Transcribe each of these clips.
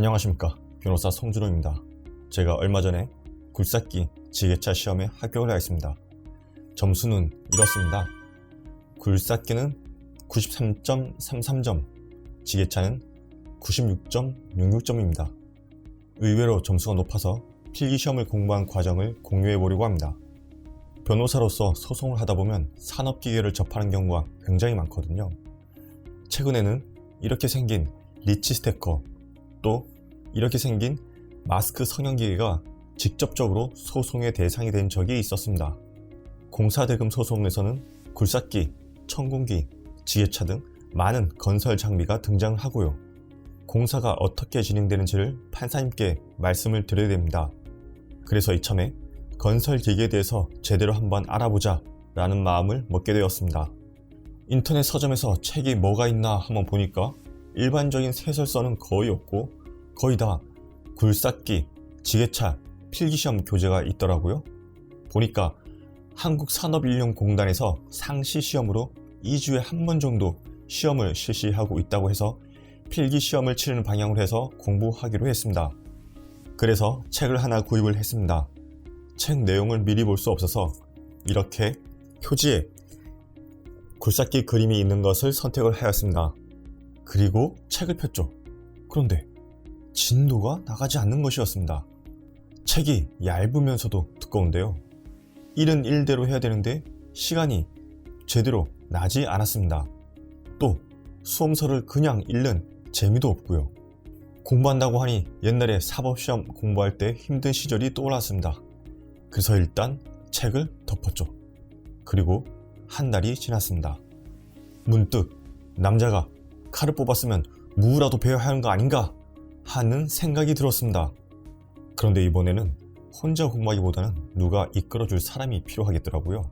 안녕하십니까 변호사 송준호입니다. 제가 얼마 전에 굴삭기 지게차 시험에 합격을 하였습니다. 점수는 이렇습니다. 굴삭기는 93.33점, 지게차는 96.66점입니다. 의외로 점수가 높아서 필기 시험을 공부한 과정을 공유해 보려고 합니다. 변호사로서 소송을 하다 보면 산업기계를 접하는 경우가 굉장히 많거든요. 최근에는 이렇게 생긴 리치 스테커, 또 이렇게 생긴 마스크 성형기계가 직접적으로 소송의 대상이 된 적이 있었습니다. 공사대금 소송에서는 굴삭기, 천공기, 지게차 등 많은 건설 장비가 등장하고요. 공사가 어떻게 진행되는지를 판사님께 말씀을 드려야 됩니다. 그래서 이참에 건설 기계에 대해서 제대로 한번 알아보자 라는 마음을 먹게 되었습니다. 인터넷 서점에서 책이 뭐가 있나 한번 보니까 일반적인 세설서는 거의 없고 거의 다 굴삭기, 지게차, 필기시험 교재가 있더라고요. 보니까 한국산업인력공단에서 상시시험으로 2주에 한 번 정도 시험을 실시하고 있다고 해서 필기시험을 치르는 방향으로 해서 공부하기로 했습니다. 그래서 책을 하나 구입을 했습니다. 책 내용을 미리 볼 수 없어서 이렇게 표지에 굴삭기 그림이 있는 것을 선택을 하였습니다. 그리고 책을 폈죠. 그런데 진도가 나가지 않는 것이었습니다. 책이 얇으면서도 두꺼운데요. 일은 일대로 해야 되는데 시간이 제대로 나지 않았습니다. 또 수험서를 그냥 읽는 재미도 없고요. 공부한다고 하니 옛날에 사법시험 공부할 때 힘든 시절이 떠올랐습니다. 그래서 일단 책을 덮었죠. 그리고 한 달이 지났습니다. 문득 남자가 칼을 뽑았으면 무라도 배워야 하는 거 아닌가 하는 생각이 들었습니다. 그런데 이번에는 혼자 공부하기보다는 누가 이끌어줄 사람이 필요하겠더라고요.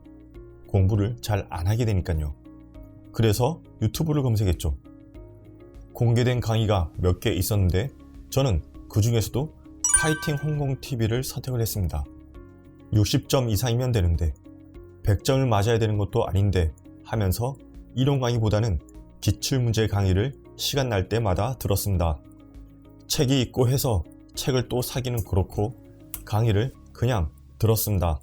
공부를 잘 안 하게 되니까요. 그래서 유튜브를 검색했죠. 공개된 강의가 몇 개 있었는데 저는 그 중에서도 파이팅 홍콩 TV를 선택을 했습니다. 60점 이상이면 되는데 100점을 맞아야 되는 것도 아닌데 하면서 이론 강의보다는 기출문제 강의를 시간 날 때마다 들었습니다. 책이 있고 해서 책을 또 사기는 그렇고 강의를 그냥 들었습니다.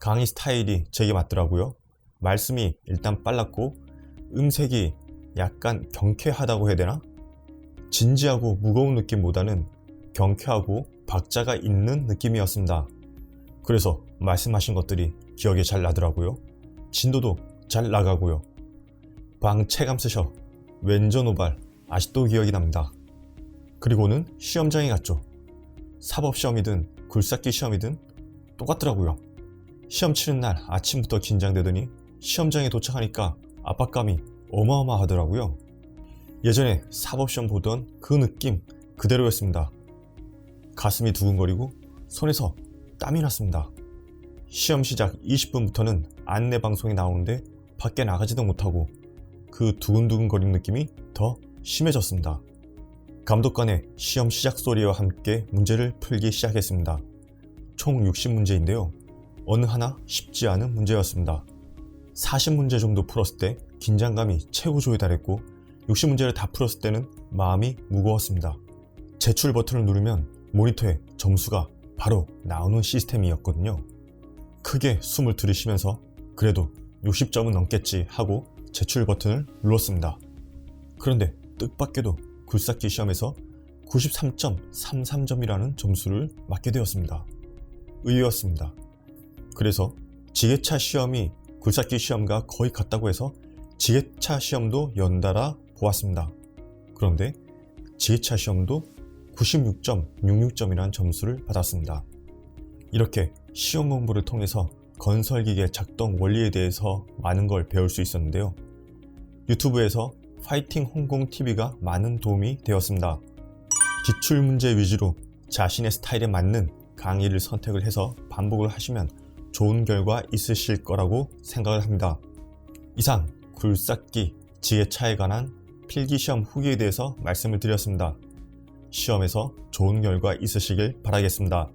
강의 스타일이 제게 맞더라고요. 말씀이 일단 빨랐고 음색이 약간 경쾌하다고 해야 되나? 진지하고 무거운 느낌보다는 경쾌하고 박자가 있는 느낌이었습니다. 그래서 말씀하신 것들이 기억에 잘 나더라고요. 진도도 잘 나가고요. 방 체감 쓰셔. 왼전 오발 아직도 기억이 납니다. 그리고는 시험장에 갔죠. 사법시험이든 굴삭기 시험이든 똑같더라고요. 시험 치는 날 아침부터 긴장되더니 시험장에 도착하니까 압박감이 어마어마하더라고요. 예전에 사법시험 보던 그 느낌 그대로였습니다. 가슴이 두근거리고 손에서 땀이 났습니다. 시험 시작 20분부터는 안내 방송이 나오는데 밖에 나가지도 못하고 그 두근두근거리는 느낌이 더 심해졌습니다. 감독관의 시험 시작 소리와 함께 문제를 풀기 시작했습니다. 총 60문제인데요. 어느 하나 쉽지 않은 문제였습니다. 40문제 정도 풀었을 때 긴장감이 최고조에 달했고 60문제를 다 풀었을 때는 마음이 무거웠습니다. 제출 버튼을 누르면 모니터에 점수가 바로 나오는 시스템이었거든요. 크게 숨을 들이쉬면서 그래도 60점은 넘겠지 하고 제출 버튼을 눌렀습니다. 그런데 뜻밖에도 굴삭기 시험에서 93.33점이라는 점수를 맞게 되었습니다. 의외였습니다. 그래서 지게차 시험이 굴삭기 시험과 거의 같다고 해서 지게차 시험도 연달아 보았습니다. 그런데 지게차 시험도 96.66점이라는 점수를 받았습니다. 이렇게 시험 공부를 통해서 건설기계 작동 원리에 대해서 많은 걸 배울 수 있었는데요. 유튜브에서 파이팅 홍콩 TV가 많은 도움이 되었습니다. 기출 문제 위주로 자신의 스타일에 맞는 강의를 선택을 해서 반복을 하시면 좋은 결과 있으실 거라고 생각을 합니다. 이상 굴삭기 지게차에 관한 필기시험 후기에 대해서 말씀을 드렸습니다. 시험에서 좋은 결과 있으시길 바라겠습니다.